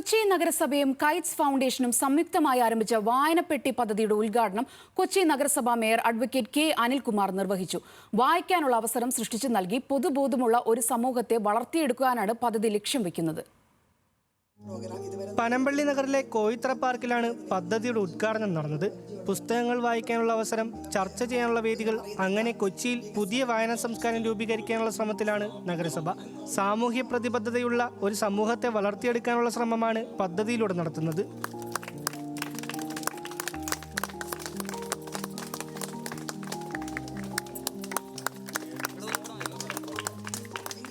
കൊച്ചി നഗരസഭയും കൈറ്റ്സ് ഫൗണ്ടേഷനും സംയുക്തമായി ആരംഭിച്ച വായനപ്പെട്ടി പദ്ധതിയുടെ ഉദ്ഘാടനം കൊച്ചി നഗരസഭാ മേയർ അഡ്വക്കേറ്റ് കെ അനിൽകുമാർ നിർവഹിച്ചു. വായിക്കാനുള്ള അവസരം സൃഷ്ടിച്ചു നൽകി പൊതുബോധമുള്ള ഒരു സമൂഹത്തെ വളർത്തിയെടുക്കാനാണ് പദ്ധതി ലക്ഷ്യം വെക്കുന്നത്. പനമ്പള്ളി നഗറിലെ കോയിത്ര പാർക്കിലാണ് പദ്ധതിയുടെ ഉദ്ഘാടനം നടന്നത്. പുസ്തകങ്ങൾ വായിക്കാനുള്ള അവസരം ചർച്ച ചെയ്യാനുള്ള വേദികൾ അങ്ങനെ കൊച്ചിയിൽ പുതിയ വായനാ സംസ്കാരം രൂപീകരിക്കാനുള്ള ശ്രമത്തിലാണ് നഗരസഭ. സാമൂഹ്യ പ്രതിബദ്ധതയുള്ള ഒരു സമൂഹത്തെ വളർത്തിയെടുക്കാനുള്ള ശ്രമമാണ് പദ്ധതിയിലൂടെ നടത്തുന്നത്.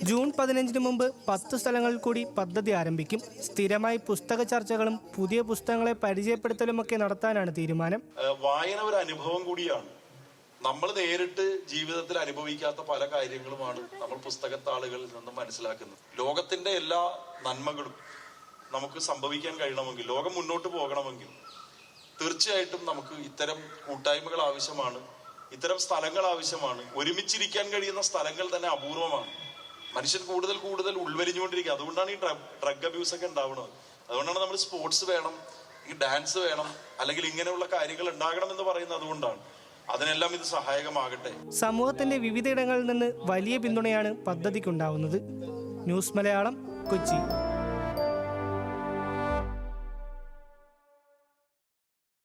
ജൂൺ പതിനഞ്ചിന് മുമ്പ് പത്ത് സ്ഥലങ്ങളിൽ കൂടി പദ്ധതി ആരംഭിക്കും. സ്ഥിരമായി പുസ്തക ചർച്ചകളും പുതിയ പുസ്തകങ്ങളെ പരിചയപ്പെടുത്തലുമൊക്കെ നടത്താനാണ് തീരുമാനം. വായന ഒരു അനുഭവം കൂടിയാണ്. നമ്മൾ നേരിട്ട് ജീവിതത്തിൽ അനുഭവിക്കാത്ത പല കാര്യങ്ങളുമാണ് നമ്മൾ പുസ്തകത്താളുകളിൽ നിന്നും മനസ്സിലാക്കുന്നത്. ലോകത്തിന്റെ എല്ലാ നന്മകളും നമുക്ക് സംഭവിക്കാൻ കഴിയണമെങ്കിൽ ലോകം മുന്നോട്ട് പോകണമെങ്കിൽ തീർച്ചയായിട്ടും നമുക്ക് ഇത്തരം കൂട്ടായ്മകൾ ആവശ്യമാണ് ഇത്തരം സ്ഥലങ്ങൾ ആവശ്യമാണ്. ഒരുമിച്ചിരിക്കാൻ കഴിയുന്ന സ്ഥലങ്ങൾ തന്നെ അപൂർവമാണ്. മനുഷ്യൻ കൂടുതൽ കൂടുതൽ ഉൾവലിഞ്ഞുകൊണ്ടിരിക്കുക. അതുകൊണ്ടാണ് ഈ ഡ്രഗ് അബ്യൂസ് ഒക്കെ ഉണ്ടാവുന്നത്. അതുകൊണ്ടാണ് നമ്മൾ സ്പോർട്സ് വേണം ഈ ഡാൻസ് വേണം അല്ലെങ്കിൽ ഇങ്ങനെയുള്ള കാര്യങ്ങൾ ഉണ്ടാകണം എന്ന് പറയുന്നത് അതുകൊണ്ടാണ്. അതിനെല്ലാം ഇത് സഹായകമാകട്ടെ. സമൂഹത്തിന്റെ വിവിധയിടങ്ങളിൽ നിന്ന് വലിയ പിന്തുണയാണ് പദ്ധതിക്കുണ്ടാവുന്നത്. ന്യൂസ് മലയാളം കൊച്ചി.